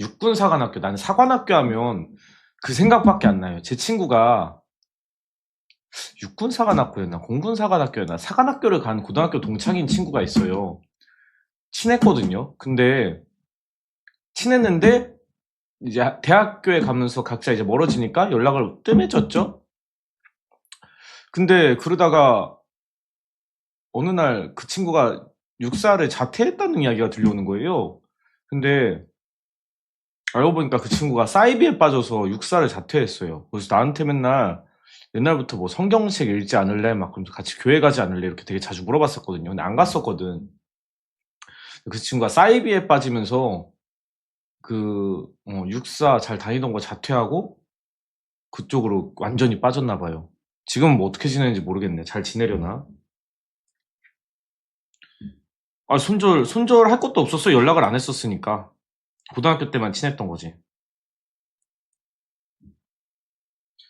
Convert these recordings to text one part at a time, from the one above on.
육군 사관학교, 나는 사관학교 하면 그 생각밖에 안 나요. 제 친구가 육군 사관학교였나, 공군 사관학교였나, 사관학교를 간 고등학교 동창인 친구가 있어요. 친했거든요. 근데, 친했는데, 이제 대학교에 가면서 각자 이제 멀어지니까 연락을 뜸해졌죠? 근데 그러다가 어느 날 그 친구가 육사를 자퇴했다는 이야기가 들려오는 거예요. 근데 알고 보니까 그 친구가 사이비에 빠져서 육사를 자퇴했어요. 그래서 나한테 맨날 옛날부터 뭐 성경책 읽지 않을래? 막 그러면서 같이 교회 가지 않을래? 이렇게 되게 자주 물어봤었거든요. 근데 안 갔었거든. 그 친구가 사이비에 빠지면서 그 어, 육사 잘 다니던 거 자퇴하고 그쪽으로 완전히 빠졌나 봐요. 지금 뭐 어떻게 지내는지 모르겠네. 잘 지내려나? 아, 손절, 손절 할 것도 없었어. 연락을 안 했었으니까. 고등학교 때만 친했던 거지.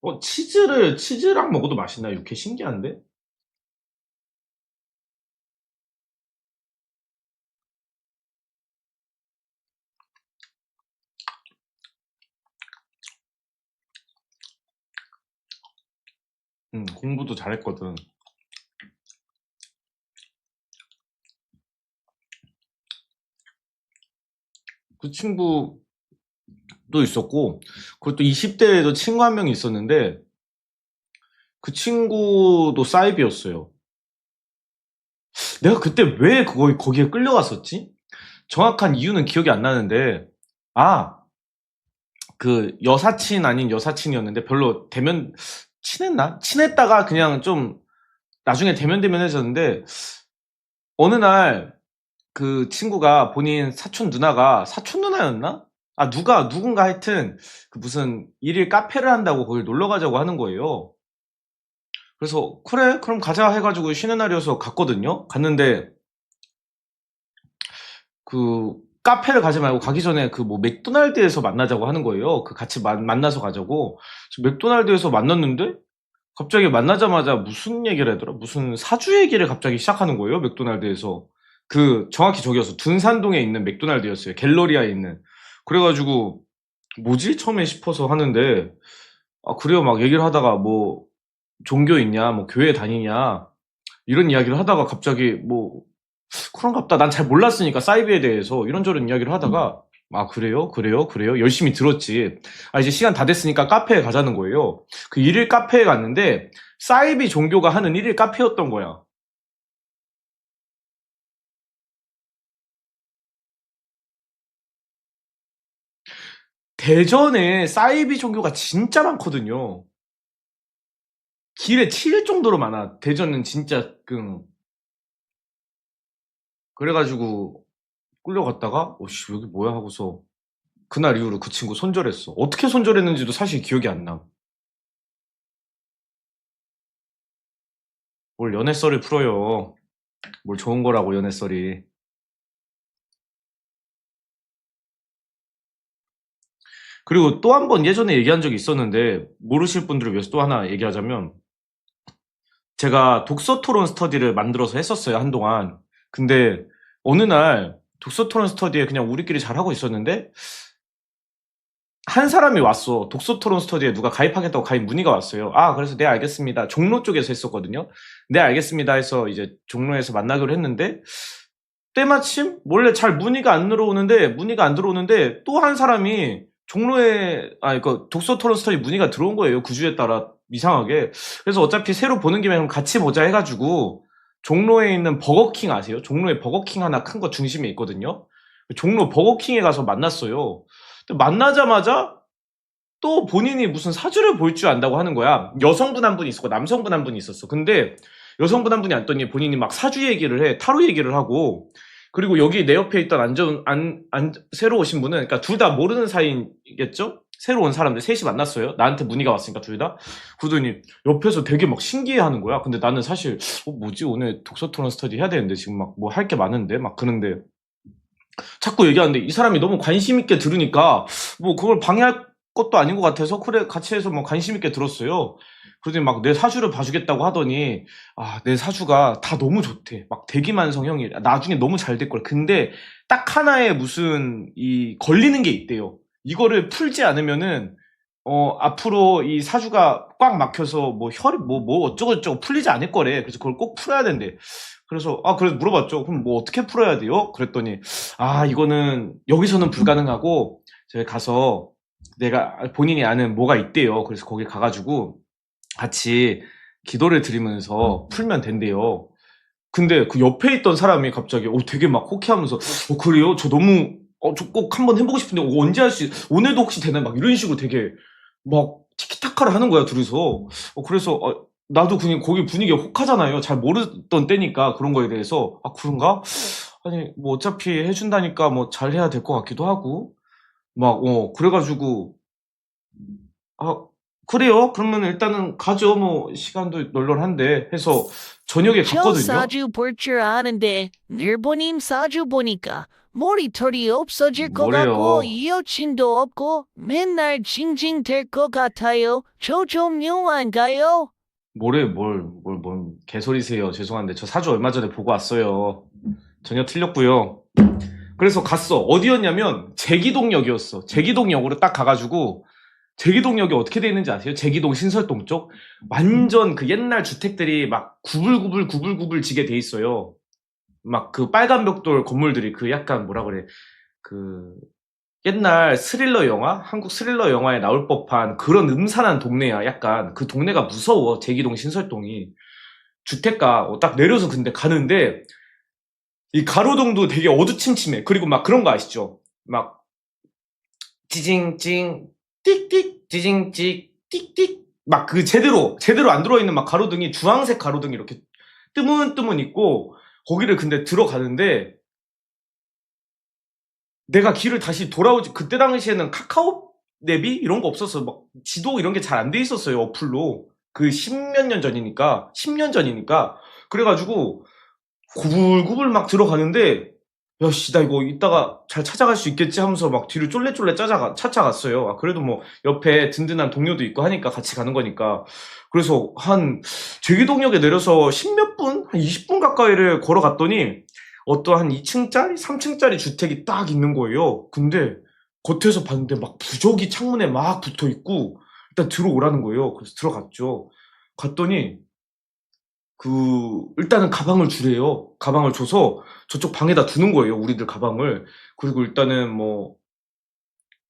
어, 치즈를, 치즈랑 먹어도 맛있나? 육회 신기한데? 음, 공부도 잘했거든. 그 친구도 있었고, 그것도 20대에도 친구 한 명이 있었는데, 그 친구도 사이비였어요. 내가 그때 왜 그거, 거기에 끌려갔었지? 정확한 이유는 기억이 안 나는데, 아, 그 여사친 아닌 여사친이었는데 별로 대면, 친했나? 친했다가 그냥 좀 나중에 대면 대면 해졌는데, 어느 날 그 친구가 본인 사촌 누나가 사촌 누나였나? 아 누가 누군가 하여튼 그 무슨 일일 카페를 한다고 거기 놀러 가자고 하는 거예요. 그래서 그래 그럼 가자 해가지고 쉬는 날이어서 갔거든요. 갔는데 그 카페를 가지 말고 가기 전에 그 뭐 맥도날드에서 만나자고 하는 거예요. 그 같이 만, 만나서 가자고. 맥도날드에서 만났는데 갑자기 만나자마자 무슨 얘기를 하더라? 무슨 사주 얘기를 갑자기 시작하는 거예요. 맥도날드에서. 그 정확히 저기였어. 둔산동에 있는 맥도날드였어요. 갤러리아에 있는. 그래가지고 뭐지? 처음에 싶어서 하는데 아 그래요. 막 얘기를 하다가 뭐 종교 있냐? 뭐 교회 다니냐? 이런 이야기를 하다가 갑자기 뭐 그런갑다. 난 잘 몰랐으니까 사이비에 대해서 이런저런 이야기를 하다가 아 그래요? 그래요? 그래요? 열심히 들었지. 아 이제 시간 다 됐으니까 카페에 가자는 거예요. 그 일일 카페에 갔는데 사이비 종교가 하는 일일 카페였던 거야 대전에 사이비 종교가 진짜 많거든요. 길에 칠 정도로 많아. 대전은 진짜 그 그래가지고 끌려갔다가 어씨 여기 뭐야 하고서 그날 이후로 그 친구 손절했어. 어떻게 손절했는지도 사실 기억이 안 나. 뭘 연애썰을 풀어요. 뭘 좋은 거라고 연애썰이. 그리고 또 한 번 예전에 얘기한 적이 있었는데 모르실 분들을 위해서 또 하나 얘기하자면 제가 독서 토론 스터디를 만들어서 했었어요 한동안. 근데 어느 날 독서 토론 스터디에 그냥 우리끼리 잘 하고 있었는데 한 사람이 왔어. 독서 토론 스터디에 누가 가입하겠다고 가입 문의가 왔어요. 아 그래서 네 알겠습니다. 종로 쪽에서 했었거든요. 네 알겠습니다 해서 이제 종로에서 만나기로 했는데 때마침 몰래 잘 문의가 안 들어오는데 문의가 안 들어오는데 또 한 사람이 종로에 아그 독서 토론 스터디 문의가 들어온 거예요. 그 주에 따라 이상하게. 그래서 어차피 새로 보는 김에 그럼 같이 보자 해가지고 종로에 있는 버거킹 아세요? 종로에 버거킹 하나 큰 거 중심에 있거든요. 종로 버거킹에 가서 만났어요. 만나자마자 또 본인이 무슨 사주를 볼 줄 안다고 하는 거야. 여성분 한 분이 있었고 남성분 한 분이 있었어. 근데 여성분 한 분이 앉더니 본인이 막 사주 얘기를 해. 타로 얘기를 하고 그리고 여기 내 옆에 있던 안전 안, 안 새로 오신 분은 그러니까 둘 다 모르는 사이겠죠? 새로 온 사람들 셋이 만났어요. 나한테 문의가 왔으니까 둘 다. 그러더니 옆에서 되게 막 신기해하는 거야. 근데 나는 사실 어 뭐지 오늘 독서 토론 스터디 해야 되는데 지금 막 뭐 할 게 많은데 막 그런데 자꾸 얘기하는데 이 사람이 너무 관심 있게 들으니까 뭐 그걸 방해할 것도 아닌 것 같아서 그래 같이 해서 뭐 관심 있게 들었어요. 그러더니 막 내 사주를 봐주겠다고 하더니 아 내 사주가 다 너무 좋대. 막 대기만 성 형이 나중에 너무 잘 될 걸. 근데 딱 하나의 무슨 이 걸리는 게 있대요. 이거를 풀지 않으면은 어 앞으로 이 사주가 꽉 막혀서 뭐 혈이 뭐 뭐 어쩌고 저쩌고 풀리지 않을 거래. 그래서 그걸 꼭 풀어야 된대. 그래서 아 그래서 물어봤죠. 그럼 뭐 어떻게 풀어야 돼요? 그랬더니 아 이거는 여기서는 불가능하고 저희 가서 내가 본인이 아는 뭐가 있대요. 그래서 거기 가가지고 같이 기도를 드리면서 풀면 된대요. 근데 그 옆에 있던 사람이 갑자기 어 되게 막 호쾌하면서 어 그래요? 저 너무 어 저 꼭 한번 해보고 싶은데 어, 언제 할수 오늘도 혹시 되나요? 막 이런 식으로 되게 막 티키타카를 하는 거야 둘이서. 어 그래서 어, 나도 그냥 거기 분위기가 혹하잖아요. 잘 모르던 때니까 그런 거에 대해서 아 그런가? 아니 뭐 어차피 해준다니까 뭐 잘 해야 될 것 같기도 하고 막 어 그래가지고 아 그래요? 그러면 일단은 가죠. 뭐 시간도 널널한데 해서 저녁에 저 갔거든요. 사주 볼 줄 아는데 일본인 사주 보니까 머리털이 없어질 것 뭐래요? 같고 여친도 없고 맨날 징징 될것 같아요. 저좀 용한가요? 뭐래 뭘뭘뭔 개소리세요. 죄송한데 저 사주 얼마 전에 보고 왔어요. 전혀 틀렸고요. 그래서 갔어. 어디였냐면 제기동역이었어. 제기동역으로 딱 가가지고 제기동역이 어떻게 돼 있는지 아세요? 제기동 신설동 쪽 완전 그 옛날 주택들이 막 구불구불 구불구불 지게 돼 있어요. 막 그 빨간 벽돌 건물들이 그 약간 뭐라 그래 그 옛날 스릴러 영화 한국 스릴러 영화에 나올 법한 그런 음산한 동네야. 약간 그 동네가 무서워. 제기동 신설동이 주택가 어, 딱 내려서 근데 가는데 이 가로등도 되게 어두침침해. 그리고 막 그런 거 아시죠? 막 찌징찡 띡띡 찌징찍 띡띡 막 그 제대로 제대로 안 들어 있는 막 가로등이 주황색 가로등이 이렇게 뜨문뜨문 있고 거기를 근데 들어가는데 내가 길을 다시 돌아오지 그때 당시에는 카카오 내비 이런 거 없었어. 막 지도 이런 게 잘 안 돼 있었어요. 어플로. 그 십몇 년 전이니까 10년 전이니까 그래가지고 구불구불 막 들어가는데 야씨 나 이거 이따가 잘 찾아갈 수 있겠지 하면서 막 뒤를 쫄래쫄래 짜자가 찾아갔어요. 아, 그래도 뭐 옆에 든든한 동료도 있고 하니까 같이 가는 거니까 그래서 한 제기동역에 내려서 십몇 분, 한 20분 가까이를 걸어갔더니 어떠한 2층짜리, 3층짜리 주택이 딱 있는 거예요. 근데 겉에서 봤는데 막 부적이 창문에 막 붙어 있고 일단 들어오라는 거예요. 그래서 들어갔죠. 갔더니 그 일단은 가방을 주래요. 가방을 줘서 저쪽 방에다 두는 거예요. 우리들 가방을. 그리고 일단은 뭐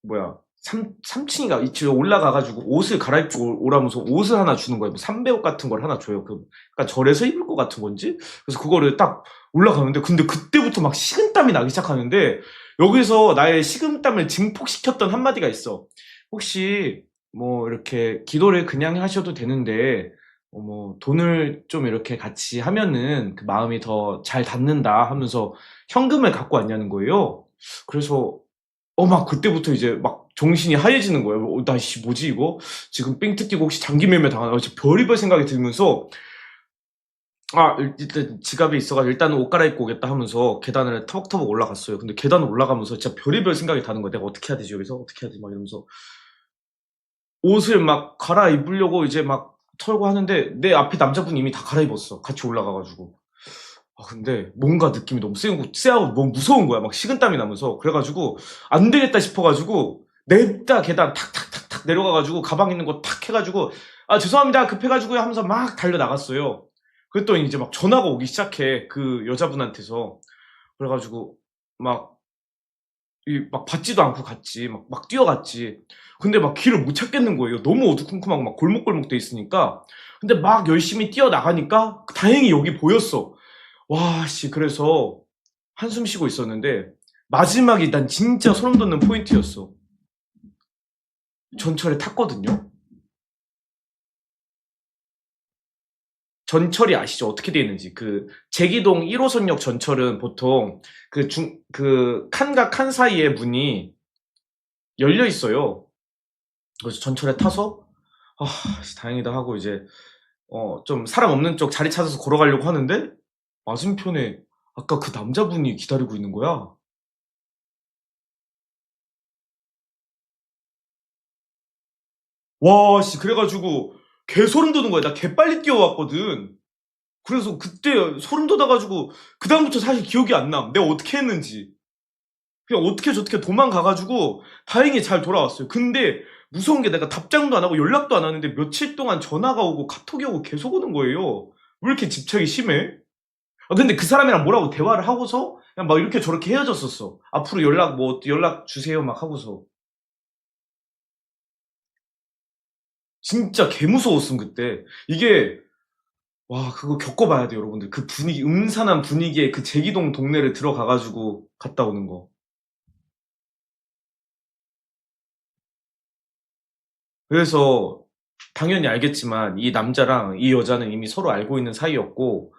뭐야 3, 3층인가 이층에 올라가가지고 옷을 갈아입고 오라면서 옷을 하나 주는 거예요. 뭐 삼배옷 같은 걸 하나 줘요. 그 약간 절에서 입을 것 같은 건지. 그래서 그거를 딱 올라가는데 근데 그때부터 막 식은땀이 나기 시작하는데 여기서 나의 식은땀을 증폭시켰던 한마디가 있어. 혹시 뭐 이렇게 기도를 그냥 하셔도 되는데 어, 뭐 돈을 좀 이렇게 같이 하면은 그 마음이 더 잘 닿는다 하면서 현금을 갖고 왔냐는 거예요. 그래서 어 막 그때부터 이제 막 정신이 하얘지는 거예요. 어, 나씨 뭐지 이거? 지금 삥 뜯기고 혹시 장기 매매 당하나? 진짜 별의별 생각이 들면서 아 일단 지갑에 있어가지고 일단은 옷 갈아입고 오겠다 하면서 계단을 터벅터벅 올라갔어요. 근데 계단을 올라가면서 진짜 별의별 생각이 나는 거야. 내가 어떻게 해야 되지 여기서 어떻게 해야 되지 막 이러면서 옷을 막 갈아입으려고 이제 막 털고 하는데 내 앞에 남자분이 이미 다 갈아입었어. 같이 올라가가지고. 아 근데 뭔가 느낌이 너무 세고 쎄하고 너무 무서운 거야. 막 식은땀이 나면서 그래가지고 안 되겠다 싶어가지고 냅다 계단 탁탁탁탁 내려가가지고 가방 있는 거 탁 해가지고 아 죄송합니다 급해가지고요 하면서 막 달려 나갔어요. 그랬더니 이제 막 전화가 오기 시작해 그 여자분한테서 그래가지고 막 이 막 받지도 않고 갔지 막, 막 뛰어갔지 근데 막 길을 못 찾겠는 거예요 너무 어두컴컴하고 막 골목골목 돼 있으니까 근데 막 열심히 뛰어나가니까 다행히 여기 보였어 와 씨 그래서 한숨 쉬고 있었는데 마지막이 난 진짜 소름 돋는 포인트였어 전철에 탔거든요 전철이 아시죠? 어떻게 돼 있는지. 그, 제기동 1호선역 전철은 보통 그 중, 그 칸과 칸 사이에 문이 열려 있어요. 그래서 전철에 타서, 아, 씨, 다행이다 하고 이제, 어, 좀 사람 없는 쪽 자리 찾아서 걸어가려고 하는데, 맞은편에 아까 그 남자분이 기다리고 있는 거야. 와, 씨, 그래가지고, 개 소름 돋는 거야. 나 개 빨리 뛰어왔거든. 그래서 그때 소름 돋아가지고, 그다음부터 사실 기억이 안 나. 내가 어떻게 했는지. 그냥 어떻게 저렇게 도망가가지고, 다행히 잘 돌아왔어요. 근데, 무서운 게 내가 답장도 안 하고 연락도 안 하는데, 며칠 동안 전화가 오고, 카톡이 오고 계속 오는 거예요. 왜 이렇게 집착이 심해? 아, 근데 그 사람이랑 뭐라고 대화를 하고서, 그냥 막 이렇게 저렇게 헤어졌었어. 앞으로 연락, 뭐, 연락 주세요, 막 하고서. 진짜 개 무서웠음 그때 이게 와 그거 겪어봐야 돼 여러분들 그 분위기 음산한 분위기에 그 제기동 동네를 들어가가지고 갔다 오는 거 그래서 당연히 알겠지만 이 남자랑 이 여자는 이미 서로 알고 있는 사이였고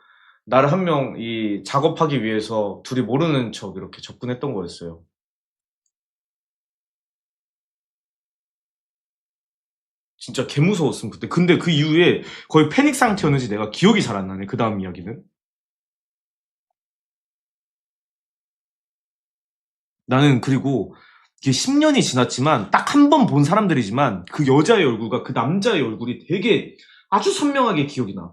나를 한 명 이 작업하기 위해서 둘이 모르는 척 이렇게 접근했던 거였어요. 진짜 개 무서웠음 그때. 근데 그 이후에 거의 패닉 상태였는지 내가 기억이 잘 안 나네 그 다음 이야기는. 나는 그리고 이게 10년이 지났지만 딱 한 번 본 사람들이지만 그 여자의 얼굴과 그 남자의 얼굴이 되게 아주 선명하게 기억이 나